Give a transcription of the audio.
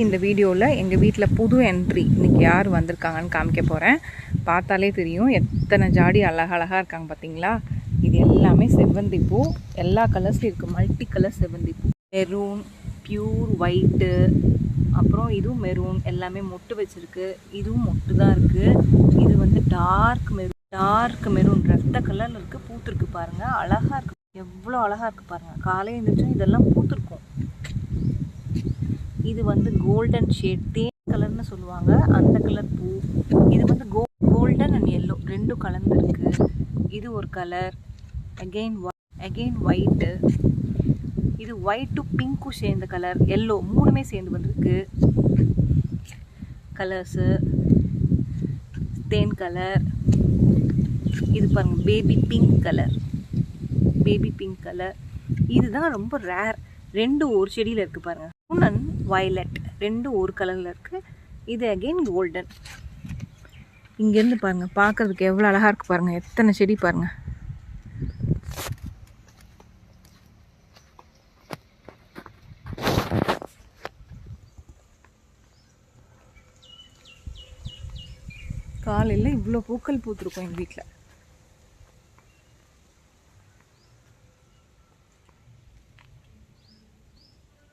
இந்த வீடியோவில் எங்கள் வீட்டில் புது என்ட்ரி இன்றைக்கி யார் வந்திருக்காங்கன்னு காமிக்க போகிறேன் பார்த்தாலே தெரியும். எத்தனை ஜாடி அழகழகாக இருக்காங்க பார்த்தீங்களா இது எல்லாமே செவ்வந்தி பூ. எல்லா கலர்ஸ்லையும் இருக்குது மல்டி கலர் செவ்வந்தி பூ. மெரூன் பியூர் ஒயிட்டு அப்புறம் இதுவும் மெரூன் எல்லாமே மொட்டு வச்சுருக்கு. இதுவும் மொட்டு தான் இருக்குது இது வந்து டார்க் மெரூன் டார்க் மெரூன் ரத்த கலரில் இருக்குது பூத்துருக்கு பாருங்கள் அழகாக இருக்குது எவ்வளோ அழகாக இருக்குது பாருங்கள் காலையில் எழுந்திரிச்சோம் இதெல்லாம் பூத்துருக்கும். இது வந்து கோல்டன் ஷேட் தேன் கலர்னு சொல்லுவாங்க. அந்த கலர் பூ. இது வந்து கோ கோல்டன் அண்ட் எல்லோ ரெண்டும் கலந்துருக்கு. இது ஒரு கலர் அகெயின் அகெயின் ஒயிட்டு இது ஒயிட் டு பிங்க்கும் சேர்ந்த கலர் எல்லோ மூணுமே சேர்ந்து வந்திருக்கு. கலர்ஸு தேன் கலர் இது பாருங்க baby pink colour baby pink colour இதுதான் ரொம்ப ரேர் ரெண்டு ஒரு செடியில் இருக்குது பாருங்கள் ப்ரௌன் அண்ட் வயலட் ரெண்டும் ஒரு கலரில் இருக்குது இது அகெயின் கோல்டன் இங்கேருந்து பாருங்க பார்க்கறதுக்கு எவ்வளோ அழகாக இருக்குது பாருங்க. எத்தனை செடி பாருங்க. காலையில் இவ்வளோ பூக்கள் பூத்துருக்கும் எங்கள் வீட்டில்